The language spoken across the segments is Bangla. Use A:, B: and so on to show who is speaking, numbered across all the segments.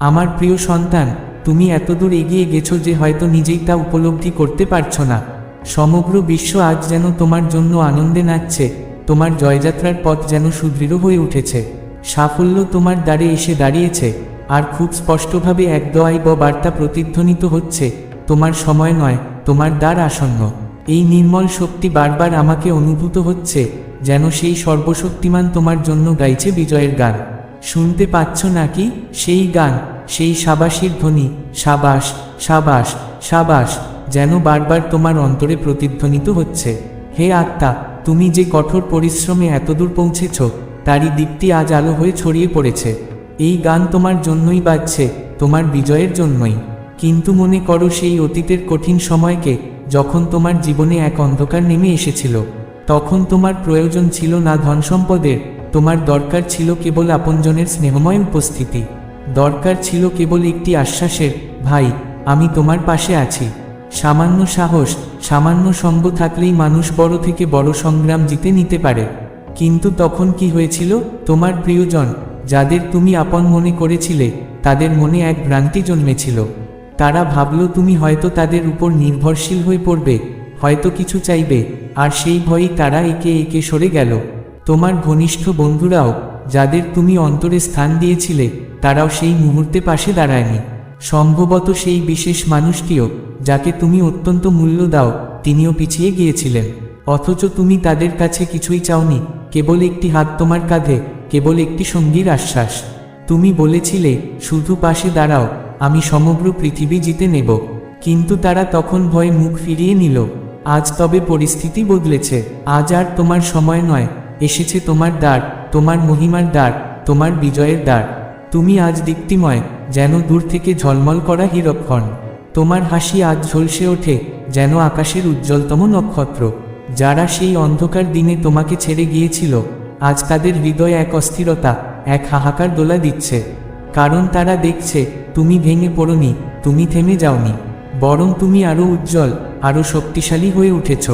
A: আমার প্রিয় সন্তান, তুমি এতদূর এগিয়ে গেছো যে হয়তো নিজেই তা উপলব্ধি করতে পারছ না। সমগ্র বিশ্ব আজ যেন তোমার জন্য আনন্দে নাচছে, তোমার জয়যাত্রার পথ যেন সুদৃঢ় হয়ে উঠেছে। সাফল্য তোমার দ্বারে এসে দাঁড়িয়েছে, আর খুব স্পষ্টভাবে এক দোয়াই ব বার্তা প্রতিধ্বনিত হচ্ছে, তোমার সময় নয়, তোমার দ্বার আসন্ন। এই নির্মল শক্তি বারবার আমাকে অনুভূত হচ্ছে, যেন সেই সর্বশক্তিমান তোমার জন্য গাইছে বিজয়ের গান। শুনতে পাচ্ছ নাকি সেই গান, সেই সাবাসীর ধ্বনি, সাবাস সাবাস সাবাস, যেন বারবার তোমার অন্তরে প্রতিধ্বনিত হচ্ছে। হে আত্মা, তুমি যে কঠোর পরিশ্রমে এতদূর পৌঁছেছ, তারই দীপ্তি আজ আলো হয়ে ছড়িয়ে পড়েছে। এই গান তোমার জন্যই বাজছে, তোমার বিজয়ের জন্যই। কিন্তু মনে করো সেই অতীতের কঠিন সময়কে, যখন তোমার জীবনে এক অন্ধকার নেমে এসেছিল। তখন তোমার প্রয়োজন ছিল না ধন সম্পদের তোমার দরকার ছিল কেবল আপনজনের স্নেহময় উপস্থিতি। দরকার ছিল কেবল একটি আশ্বাসের, ভাই, আমি তোমার পাশে আছি। সামান্য সাহস, সামান্য সঙ্গ থাকলেই মানুষ বড় থেকে বড় সংগ্রাম জিতে নিতে পারে। কিন্তু তখন কি হয়েছিল? তোমার প্রিয়জন, যাদের তুমি আপন মনে করেছিলে, তাদের মনে এক ভ্রান্তি জন্মেছিল। তারা ভাবল, তুমি হয়তো তাদের উপর নির্ভরশীল হয়ে পড়বে, হয়তো কিছু চাইবে। আর সেই ভয়েই তারা একে একে সরে গেল। তোমার ঘনিষ্ঠ বন্ধুরাও, যাদের তুমি অন্তরে স্থান দিয়েছিলে, তারাও সেই মুহূর্তে পাশে দাঁড়ায়নি। সম্ভবত সেই বিশেষ মানুষটিও, যাকে তুমি অত্যন্ত মূল্য দাও, তিনিও পিছিয়ে গিয়েছিলেন। অথচ তুমি তাদের কাছে কিছুই চাওনি, কেবল একটি হাত তোমার কাঁধে, কেবল একটি সঙ্গীর আশ্বাস। তুমি বলেছিলে, শুধু পাশে দাঁড়াও, আমি সমগ্র পৃথিবী জিতে নেব। কিন্তু তারা তখন ভয়ে মুখ ফিরিয়ে নিল। আজ তবে পরিস্থিতি বদলেছে, আজ আর তোমার সময় নয়। এসেছে তোমার দ্বার, তোমার মহিমার দ্বার, তোমার বিজয়ের দ্বার। তুমি আজ দীপ্তিময়, যেন দূর থেকে ঝলমল করা হীরক্ষণ তোমার হাসি আজ ঝলসে ওঠে, যেন আকাশের উজ্জ্বলতম নক্ষত্র। যারা সেই অন্ধকার দিনে তোমাকে ছেড়ে গিয়েছিল, আজ তাদের হৃদয়ে এক অস্থিরতা, এক হাহাকার দোলা দিচ্ছে। কারণ তারা দেখছে, তুমি ভেঙে পড়নি, তুমি থেমে যাওনি। বরং তুমি আরও উজ্জ্বল আরও শক্তিশালী হয়ে উঠেছ।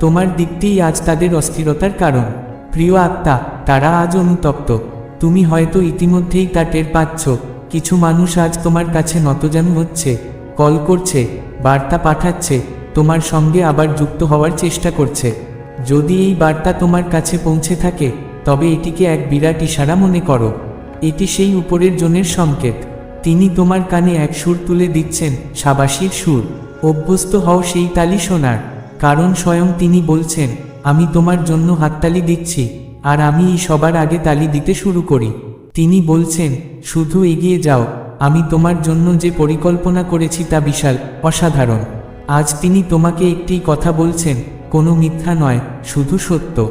A: তোমার দিকটিই আজ তাদের অস্থিরতার কারণ। প্রিয় আত্মা, তারা আজ অনুতপ্ত তুমি হয়তো ইতিমধ্যেই তা টের পাচ্ছ। কিছু মানুষ আজ তোমার কাছে নতজানু হচ্ছে, কল করছে, বার্তা পাঠাচ্ছে, তোমার সঙ্গে আবার যুক্ত হওয়ার চেষ্টা করছে। যদি এই বার্তা তোমার কাছে পৌঁছে থাকে, তবে এটিকে এক বিরাট ইশারা মনে করো। এটি সেই উপরের জনের সংকেত। তিনি তোমার কানে এক সুর তুলে দিচ্ছেন, সাবাসীর সুর। অভ্যস্ত হও সেই তালি শোনার কারণ স্বয়ং তিনি বলছেন আমি তোমার জন্য হাততালি দিচ্ছি, আর আমি এই সবার আগে তালি দিতে শুরু করি। তিনি বলছেন, শুধু এগিয়ে যাও, আমি তোমার জন্য যে পরিকল্পনা করেছি তা বিশাল, অসাধারণ। আজ তিনি তোমাকে একটি কথা বলছেন, কোনো মিথ্যা নয়, শুধু সত্য।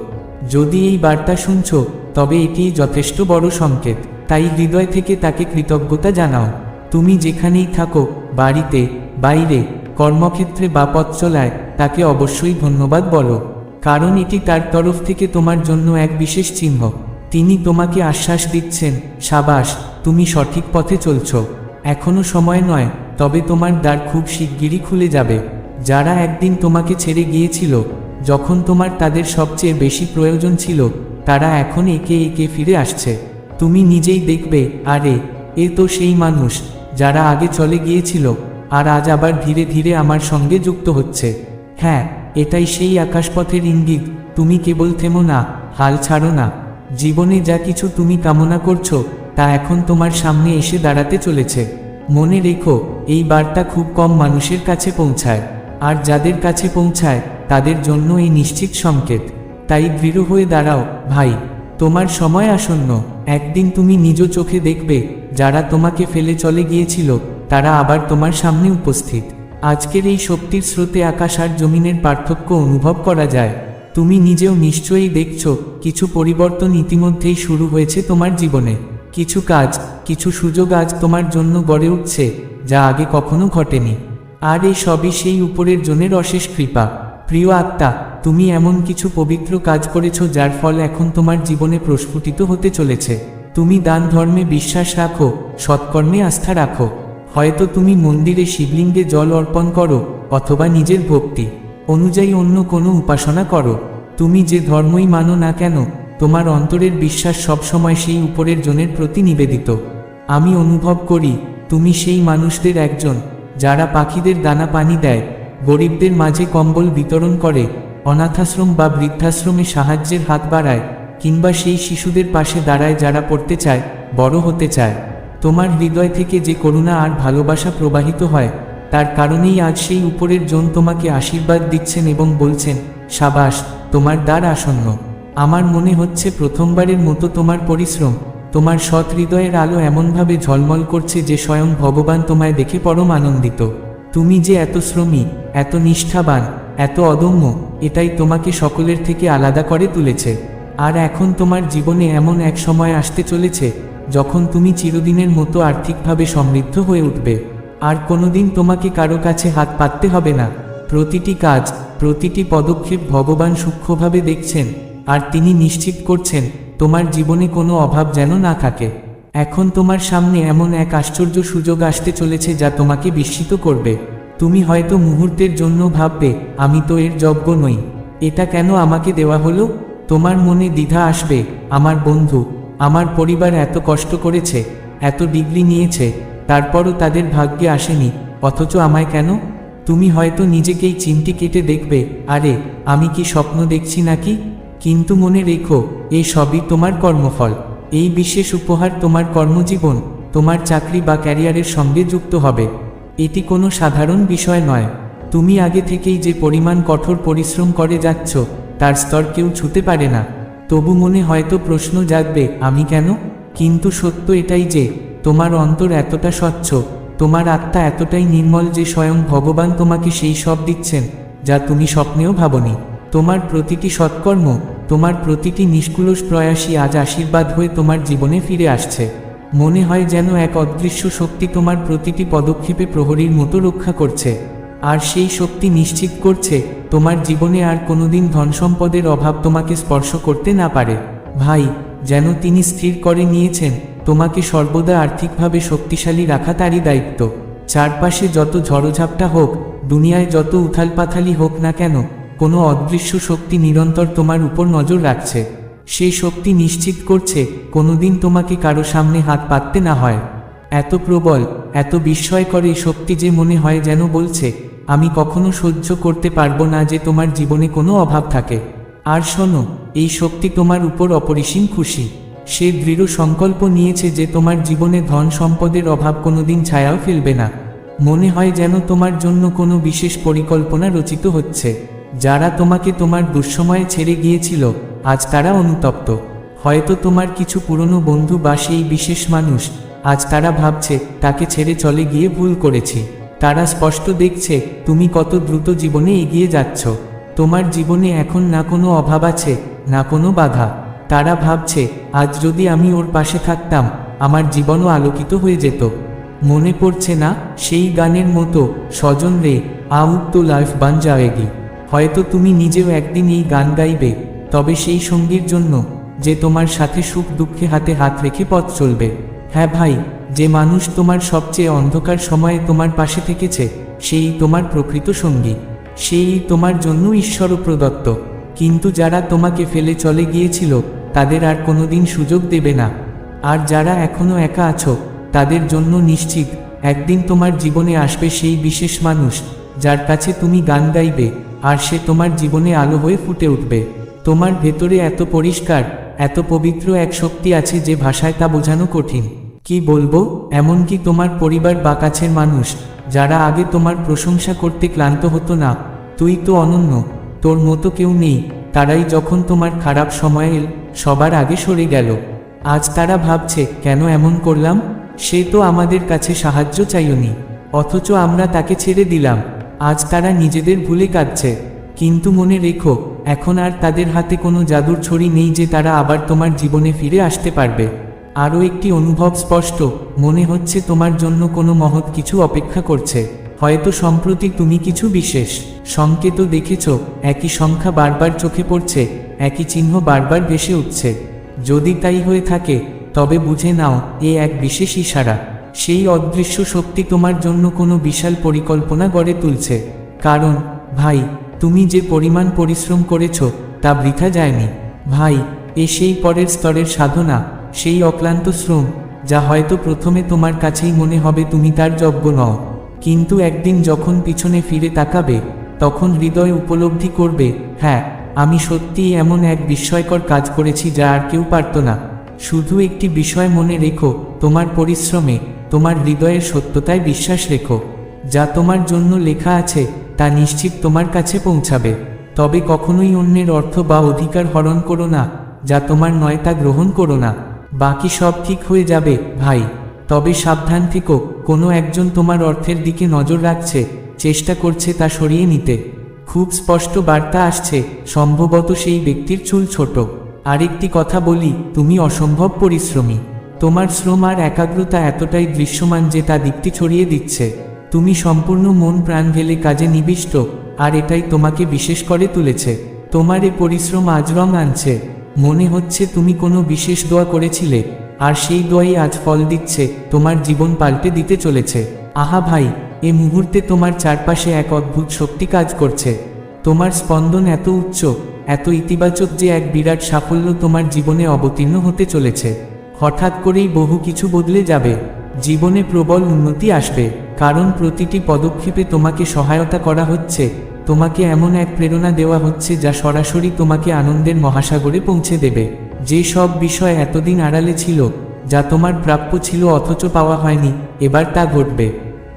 A: যদি এই বার্তা শুনছ, তবে এটি যথেষ্ট বড় সংকেত। তাই হৃদয় থেকে তাকে কৃতজ্ঞতা জানাও। তুমি যেখানেই থাকো, বাড়িতে, বাইরে, কর্মক্ষেত্রে বা পথ চলায়, তাকে অবশ্যই ধন্যবাদ বলো। কারণ এটি তার তরফ থেকে তোমার জন্য এক বিশেষ চিহ্ন। তিনি তোমাকে আশ্বাস দিচ্ছেন, সাবাস, তুমি সঠিক পথে চলছ। এখনও সময় নয়, তবে তোমার দ্বার খুব শিগগিরই খুলে যাবে। যারা একদিন তোমাকে ছেড়ে গিয়েছিল, যখন তোমার তাদের সবচেয়ে বেশি প্রয়োজন ছিল, তারা এখন একে একে ফিরে আসছে। তুমি নিজেই দেখবে, আরে, এ তো সেই মানুষ, যারা আগে চলে গিয়েছিল, আর আজ আবার ধীরে ধীরে আমার সঙ্গে যুক্ত হচ্ছে। হ্যাঁ এটাই সেই আকাশপথের ইঙ্গিত, তুমি কেবল থেমো না, হাল ছাড়ো না। জীবনে যা কিছু তুমি কামনা করছ, তা এখন তোমার সামনে এসে দাঁড়াতে চলেছে। মনে রেখো, এই বার্তা খুব কম মানুষের কাছে পৌঁছায়। আর যাদের কাছে পৌঁছায়, তাদের জন্য এই নিশ্চিত সংকেত। তাই দৃঢ় হয়ে দাঁড়াও, ভাই। তোমার সময় আসন্ন। একদিন তুমি নিজ চোখে দেখবে, যারা তোমাকে ফেলে চলে গিয়েছিল, তারা আবার তোমার সামনে উপস্থিত। আজকের এই শক্তির স্রোতে আকাশ আর জমিনের পার্থক্য অনুভব করা যায়। তুমি নিজেও নিশ্চয়ই দেখছ, কিছু পরিবর্তন ইতিমধ্যেই শুরু হয়েছে তোমার জীবনে। কিছু কাজ, কিছু সুযোগ আজ তোমার জন্য গড়ে উঠছে, যা আগে কখনো ঘটেনি। আর এই সবই সেই উপরের জনের অশেষ কৃপা। প্রিয় আত্মা, তুমি এমন কিছু পবিত্র কাজ করেছ যার ফল এখন তোমার জীবনে প্রস্ফুটিত হতে চলেছে। তুমি দান ধর্মে বিশ্বাস রাখো, সৎকর্মে আস্থা রাখো। হয়তো তুমি মন্দিরে শিবলিঙ্গে জল অর্পণ করো অথবা নিজের ভক্তি অনুযায়ী অন্য কোনো উপাসনা করো। তুমি যে ধর্মই মানো না কেন, তোমার অন্তরের বিশ্বাস সবসময় সেই উপরের জনের প্রতি নিবেদিত। আমি অনুভব করি, তুমি সেই মানুষদের একজন, যারা পাখিদের দানা পানি দেয়, গরিবদের মাঝে কম্বল বিতরণ করে, অনাথাশ্রম বা বৃদ্ধাশ্রমে সাহায্যের হাত বাড়ায়, কিংবা সেই শিশুদের পাশে দাঁড়ায় যারা পড়তে চায়, বড় হতে চায়। তোমার হৃদয় থেকে যে করুণা আর ভালোবাসা প্রবাহিত হয়, তার কারণেই আজ সেই উপরের জন তোমাকে আশীর্বাদ দিচ্ছেন এবং বলছেন, সাবাস, তোমার দ্বার আসন্ন। আমার মনে হচ্ছে প্রথমবারের মতো তোমার পরিশ্রম। তোমার সৎ হৃদয়ের আলো এমনভাবে ঝলমল করছে যে স্বয়ং ভগবান তোমায় দেখে পরম আনন্দিত। তুমি যে এত শ্রমী, এত নিষ্ঠাবান, এত অদম্য, এটাই তোমাকে সকলের থেকে আলাদা করে তুলেছে। আর এখন তোমার জীবনে এমন এক সময় আসতে চলেছে যখন তুমি চিরদিনের মতো আর্থিকভাবে সমৃদ্ধ হয়ে উঠবে, আর কোনোদিন তোমাকে কারও কাছে হাত পাততে হবে না। প্রতিটি কাজ, প্রতিটি পদক্ষেপ ভগবান সূক্ষ্মভাবে দেখছেন, আর তিনি নিশ্চিত করছেন, তোমার জীবনে কোনো অভাব যেন না থাকে। এখন তোমার সামনে এমন এক আশ্চর্য সুযোগ আসতে চলেছে যা তোমাকে বিস্মিত করবে। তুমি হয়তো মুহূর্তের জন্য ভাববে, আমি তো এর যোগ্য নই। এটা কেন আমাকে দেওয়া হলো? তোমার মনে দ্বিধা আসবে, আমার বন্ধু আমার পরিবার এত কষ্ট করেছে, এত ডিগ্রি নিয়েছে, তারপরও তাদের ভাগ্যে আসেনি, অথচ আমায় কেন? তুমি হয়তো নিজেকেই চিমটি কেটে দেখবে, আরে, আমি কি স্বপ্ন দেখছি নাকি? কিন্তু মনে রেখো এই সবই তোমার কর্মফল। এই বিশেষ উপহার তোমার কর্মজীবন, তোমার চাকরি বা ক্যারিয়ারের সঙ্গে যুক্ত হবে। এটি কোনো সাধারণ বিষয় নয়। তুমি আগে থেকেই যে পরিমাণ কঠোর পরিশ্রম করে যাচ্ছ, তার স্তর কেউ ছুতে পারে না। তবু মনে হয়তো প্রশ্ন জাগবে, আমি কেন? কিন্তু সত্য এটাই যে, তোমার অন্তর এতটা স্বচ্ছ, তোমার আত্মা এতটাই নির্মল যে স্বয়ং ভগবান তোমাকে সেই সব দিচ্ছেন, যা তুমি স্বপ্নেও ভাবনি। তোমার প্রতিটি সৎকর্ম, তোমার প্রতিটি নিষ্কুলস প্রয়াসী আজ আশীর্বাদ হয়ে তোমার জীবনে ফিরে আসছে। মনে হয় যেন এক অদৃশ্য শক্তি তোমার প্রতিটি পদক্ষেপে প্রহরীর মতো রক্ষা করছে। আর সেই শক্তি নিশ্চিত করছে, তোমার জীবনে আর কোনোদিন ধনসম্পদের অভাব তোমাকে স্পর্শ করতে না পারে। ভাই, যেন তিনি স্থির করে নিয়েছেন, তোমাকে সর্বদা আর্থিকভাবে শক্তিশালী রাখা তারই দায়িত্ব। চারপাশে যত ঝড়ঝাপটা হোক, দুনিয়ায় যত উথালপাথালি হোক না কেন, কোনো অদৃশ্য শক্তি নিরন্তর তোমার উপর নজর রাখছে। সেই শক্তি নিশ্চিত করছে, কোনোদিন তোমাকে কারও সামনে হাত পাততে না হয়। এত প্রবল, এত বিস্ময়কর এই শক্তি যে মনে হয় যেন বলছে আমি কখনো সহ্য করতে পারব না যে তোমার জীবনে কোনো অভাব থাকে। আর শোনো, এই শক্তি তোমার উপর অপরিসীম খুশি। সে দৃঢ় সংকল্প নিয়েছে যে তোমার জীবনে ধন সম্পদের অভাব কোনোদিন ছায়াও ফেলবে না। মনে হয় যেন তোমার জন্য কোনো বিশেষ পরিকল্পনা রচিত হচ্ছে। যারা তোমাকে তোমার দুঃসময়ে ছেড়ে গিয়েছিল, আজ তারা অনুতপ্ত। হয়তো তোমার কিছু পুরনো বন্ধু বা সেই বিশেষ মানুষ, আজ তারা ভাবছে, তাকে ছেড়ে চলে গিয়ে ভুল করেছি। তারা স্পষ্ট দেখছে, তুমি কত দ্রুত জীবনে এগিয়ে যাচ্ছ। তোমার জীবনে এখন না কোনো অভাব আছে, না কোনো বাধা। তারা ভাবছে, আজ যদি আমি ওর পাশে থাকতাম, আমার জীবনও আলোকিত হয়ে যেত। মনে পড়ছে না, সেই গানের মতো স্বজন রে, আউট তো লাইফ বান যাওয়েগি হয়তো তুমি নিজেও একদিন এই গান গাইবে, তবে সেই সঙ্গীর জন্য, যে তোমার সাথে সুখ দুঃখে হাতে হাত রেখে পথ চলবে। হ্যাঁ ভাই, যে মানুষ তোমার সবচেয়ে অন্ধকার সময়ে তোমার পাশে থেকেছে, সেই তোমার প্রকৃত সঙ্গী। সেই তোমার জন্য ঈশ্বর প্রদত্ত কিন্তু যারা তোমাকে ফেলে চলে গিয়েছিল, তাদের আর কোনোদিন সুযোগ দেবে না। আর যারা এখনও একা আছো, তাদের জন্য নিশ্চিত, একদিন তোমার জীবনে আসবে সেই বিশেষ মানুষ, যার কাছে তুমি গান গাইবে, আর সে তোমার জীবনে আলো হয়ে ফুটে উঠবে। তোমার ভেতরে এত পরিষ্কার এত পবিত্র এক শক্তি আছে যে ভাষায় তা বোঝানো কঠিন। কি বলব? এমনকি তোমার পরিবার বা কাছের মানুষ, যারা আগে তোমার প্রশংসা করতে ক্লান্ত হতো না, তুই তো অনন্য, তোর মতো কেউ নেই, তারাই যখন তোমার খারাপ সময় এল সবার আগে সরে গেল। আজ তারা ভাবছে, কেন এমন করলাম? সে তো আমাদের কাছে সাহায্য চাইওনি, অথচ আমরা তাকে ছেড়ে দিলাম। আজ তারা নিজেদের ভুলে কাঁদছে। কিন্তু মনে রেখো, এখন আর তাদের হাতে কোনো জাদুর ছড়ি নেই যে তারা আবার তোমার জীবনে ফিরে আসতে পারবে। আরও একটি অনুভব স্পষ্ট, মনে হচ্ছে তোমার জন্য কোনো মহৎ কিছু অপেক্ষা করছে। হয়তো সম্প্রতি তুমি কিছু বিশেষ সংকেত দেখেছ, একই সংখ্যা বারবার চোখে পড়ছে, একই চিহ্ন বারবার ভেসে উঠছে। যদি তাই হয়ে থাকে, তবে বুঝে নাও, এ এক বিশেষ ইশারা। সেই অদৃশ্য শক্তি তোমার জন্য কোনো বিশাল পরিকল্পনা গড়ে তুলছে। কারণ, ভাই তুমি যে পরিমাণ পরিশ্রম করেছ, তা বৃথা যায়নি। ভাই, এ সেই পরের স্তরের সাধনা, সেই অক্লান্ত শ্রম, যা হয়তো প্রথমে তোমার কাছেই মনে হবে তুমি তার যজ্ঞ নও। কিন্তু একদিন যখন পিছনে ফিরে তাকাবে, তখন হৃদয় উপলব্ধি করবে হ্যাঁ আমি সত্যিই এমন এক বিস্ময়কর কাজ করেছি যা আর কেউ পারত না। শুধু একটি বিষয় মনে রেখো, তোমার পরিশ্রমে, তোমার হৃদয়ের সত্যতায় বিশ্বাস রেখো। যা তোমার জন্য লেখা আছে, তা নিশ্চিত তোমার কাছে পৌঁছাবে। তবে কখনোই অন্যের অর্থ বা অধিকার হরণ করো না, যা তোমার নয় তা গ্রহণ করো না। বাকি সব ঠিক হয়ে যাবে, ভাই। তবে সাবধান থেকো, কোনো একজন তোমার অর্থের দিকে নজর রাখছে, চেষ্টা করছে তা সরিয়ে নিতে। খুব স্পষ্ট বার্তা আসছে, সম্ভবত সেই ব্যক্তির চুল ছোট। আরেকটি কথা বলি, তুমি অসম্ভব পরিশ্রমী। তোমার শ্রম আর একাগ্রতা এতটাই দৃশ্যমান যে তা দিকটি ছড়িয়ে দিচ্ছে। তুমি সম্পূর্ণ মন প্রাণ ঢেলে কাজে নিবিষ্ট, আর এটাই তোমাকে বিশেষ করে তুলেছে। তোমার এ পরিশ্রম আজ রং আনছে। মনে হচ্ছে তুমি কোনো বিশেষ দোয়া করেছিলে, আর সেই দোয়াই আজ ফল দিচ্ছে, তোমার জীবন পাল্টে দিতে চলেছে। আহা ভাই, এ মুহূর্তে তোমার চারপাশে এক অদ্ভুত শক্তি কাজ করছে। তোমার স্পন্দন এত উচ্চ, এত ইতিবাচক যে এক বিরাট সাফল্য তোমার জীবনে অবতীর্ণ হতে চলেছে। হঠাৎ করেই বহু কিছু বদলে যাবে। জীবনে প্রবল উন্নতি আসবে, কারণ প্রতিটি পদক্ষেপে তোমাকে সহায়তা করা হচ্ছে, তোমাকে এমন এক প্রেরণা দেওয়া হচ্ছে যা সরাসরি তোমাকে আনন্দের মহাসাগরে পৌঁছে দেবে। যে সব বিষয় এতদিন আড়ালে ছিল, যা তোমার প্রাপ্য ছিল অথচ পাওয়া হয়নি, এবার তা ঘটবে।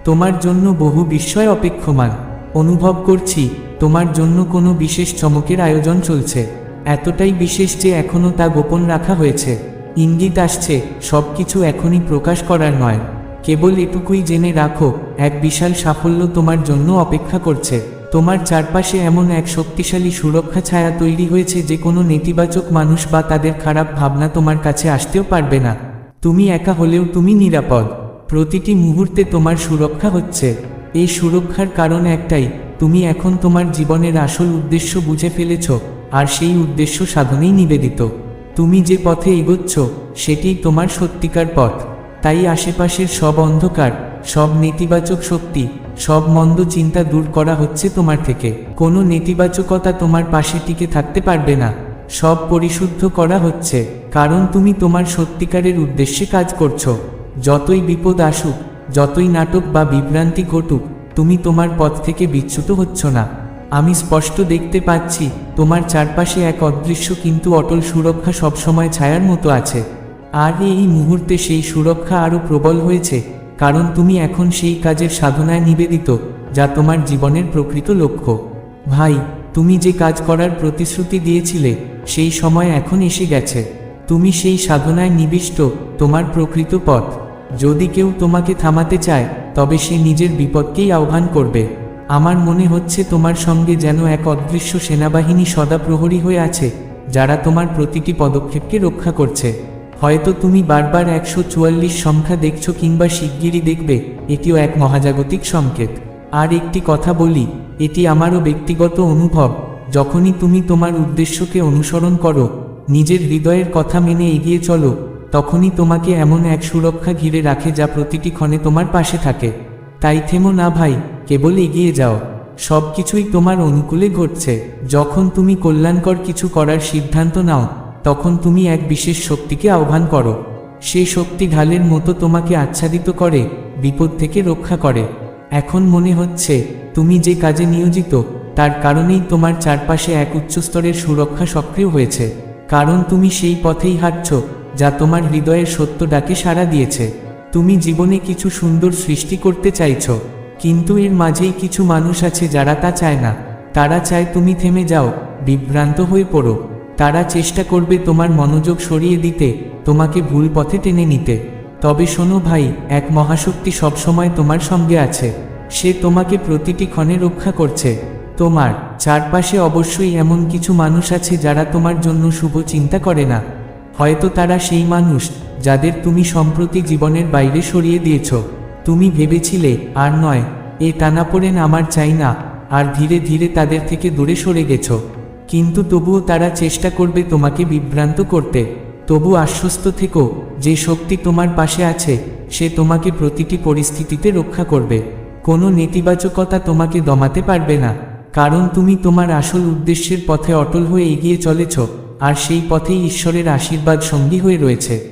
A: তোমার জন্য বহু বিস্ময় অপেক্ষমান। অনুভব করছি, তোমার জন্য কোনো বিশেষ চমকের আয়োজন চলছে। এতটাই বিশেষ যে এখনও তা গোপন রাখা হয়েছে। ইঙ্গিত আসছে, সবকিছু এখনই প্রকাশ করার নয়। কেবল এটুকুই জেনে রাখো, এক বিশাল সাফল্য তোমার জন্য অপেক্ষা করছে। তোমার চারপাশে এমন এক শক্তিশালী সুরক্ষা ছায়া তৈরি হয়েছে যে কোনো নেতিবাচক মানুষ বা তাদের খারাপ ভাবনা তোমার কাছে আসতেও পারবে না। তুমি একা হলেও তুমি নিরাপদ। প্রতিটি মুহূর্তে তোমার সুরক্ষা হচ্ছে। এই সুরক্ষার কারণ একটাই, তুমি এখন তোমার জীবনের আসল উদ্দেশ্য বুঝে ফেলেছ, আর সেই উদ্দেশ্য সাধনেই নিবেদিত। তুমি যে পথে এগোচ্ছ সেটিই তোমার সত্যিকার পথ। তাই আশেপাশের সব অন্ধকার, সব নেতিবাচক শক্তি, সব মন্দ চিন্তা দূর করা হচ্ছে তোমার থেকে। কোনো নেতিবাচকতা তোমার পাশে টিকে থাকতে পারবে না। সব পরিশুদ্ধ করা হচ্ছে, কারণ তুমি তোমার সত্যিকারের উদ্দেশ্যে কাজ করছ। যতই বিপদ আসুক, যতই নাটক বা বিভ্রান্তি ঘটুক, তুমি তোমার পথ থেকে বিচ্যুত হচ্ছ না। আমি স্পষ্ট দেখতে পাচ্ছি, তোমার চারপাশে এক অদৃশ্য কিন্তু অটল সুরক্ষা সবসময় ছায়ার মতো আছে। আর এই মুহূর্তে সেই সুরক্ষা আরও প্রবল হয়েছে, কারণ তুমি এখন সেই কাজের সাধনায় নিবেদিত, যা তোমার জীবনের প্রকৃত লক্ষ্য। ভাই, তুমি যে কাজ করার প্রতিশ্রুতি দিয়েছিলে, সেই সময় এখন এসে গেছে। তুমি সেই সাধনায় নিবিষ্ট, তোমার প্রকৃত পথ। যদি কেউ তোমাকে থামাতে চায়, তবে সে নিজের বিপদকেই আহ্বান করবে। আমার মনে হচ্ছে তোমার সঙ্গে যেন এক অদৃশ্য সেনাবাহিনী সদা প্রহরী হয়ে আছে, যারা তোমার প্রতিটি পদক্ষেপকে রক্ষা করছে। হয়তো তুমি বারবার একশো চুয়াল্লিশ সংখ্যা দেখছ কিংবা শিগগিরই দেখবে, এটিও এক মহাজাগতিক সংকেত। আর একটি কথা বলি, এটি আমারও ব্যক্তিগত অনুভব, যখনই তুমি তোমার উদ্দেশ্যকে অনুসরণ করো, নিজের হৃদয়ের কথা মেনে এগিয়ে চলো, তখনই তোমাকে এমন এক সুরক্ষা ঘিরে রাখে যা প্রতিটি ক্ষণে তোমার পাশে থাকে। তাই থেমো না ভাই কেবল এগিয়ে যাও। সব কিছুই তোমার অনুকূলে ঘটছে। যখন তুমি কল্যাণকর কিছু করার সিদ্ধান্ত নাও, তখন তুমি এক বিশেষ শক্তিকে আহ্বান করো। সেই শক্তি ঢালের মতো তোমাকে আচ্ছাদিত করে, বিপদ থেকে রক্ষা করে। এখন মনে হচ্ছে, তুমি যে কাজে নিয়োজিত, তার কারণেই তোমার চারপাশে এক উচ্চস্তরের সুরক্ষা সক্রিয় হয়েছে। কারণ তুমি সেই পথেই হাঁটছ, যা তোমার হৃদয়ের সত্য ডাকে সাড়া দিয়েছে। তুমি জীবনে কিছু সুন্দর সৃষ্টি করতে চাইছ। কিন্তু এর মাঝেই কিছু মানুষ আছে যারা তা চায় না। তারা চায় তুমি থেমে যাও, বিভ্রান্ত হয়ে পড়ো। তারা চেষ্টা করবে তোমার মনোযোগ সরিয়ে দিতে, তোমাকে ভুল পথে টেনে নিতে। তবে শোনো ভাই, এক মহাশক্তি সবসময় তোমার সঙ্গে আছে। সে তোমাকে প্রতিটি ক্ষণে রক্ষা করছে। তোমার চারপাশে অবশ্যই এমন কিছু মানুষ আছে যারা তোমার জন্য শুভ চিন্তা করে না। হয়তো তারা সেই মানুষ যাদের তুমি সম্প্রতি জীবনের বাইরে সরিয়ে দিয়েছ। তুমি ভেবেছিলে, আর নয়, এ টানাপোড়েন আমার চাই না, আর ধীরে ধীরে তাদের থেকে দূরে সরে গেছ। কিন্তু তবুও তারা চেষ্টা করবে তোমাকে বিভ্রান্ত করতে। তবু আশ্বস্ত থেকো, যে শক্তি তোমার পাশে আছে, সে তোমাকে প্রতিটি পরিস্থিতিতে রক্ষা করবে। কোনো নেতিবাচকতা তোমাকে দমাতে পারবে না, কারণ তুমি তোমার আসল উদ্দেশ্যের পথে অটল হয়ে এগিয়ে চলেছ, আর সেই পথেই ঈশ্বরের আশীর্বাদ সঙ্গী হয়ে রয়েছে।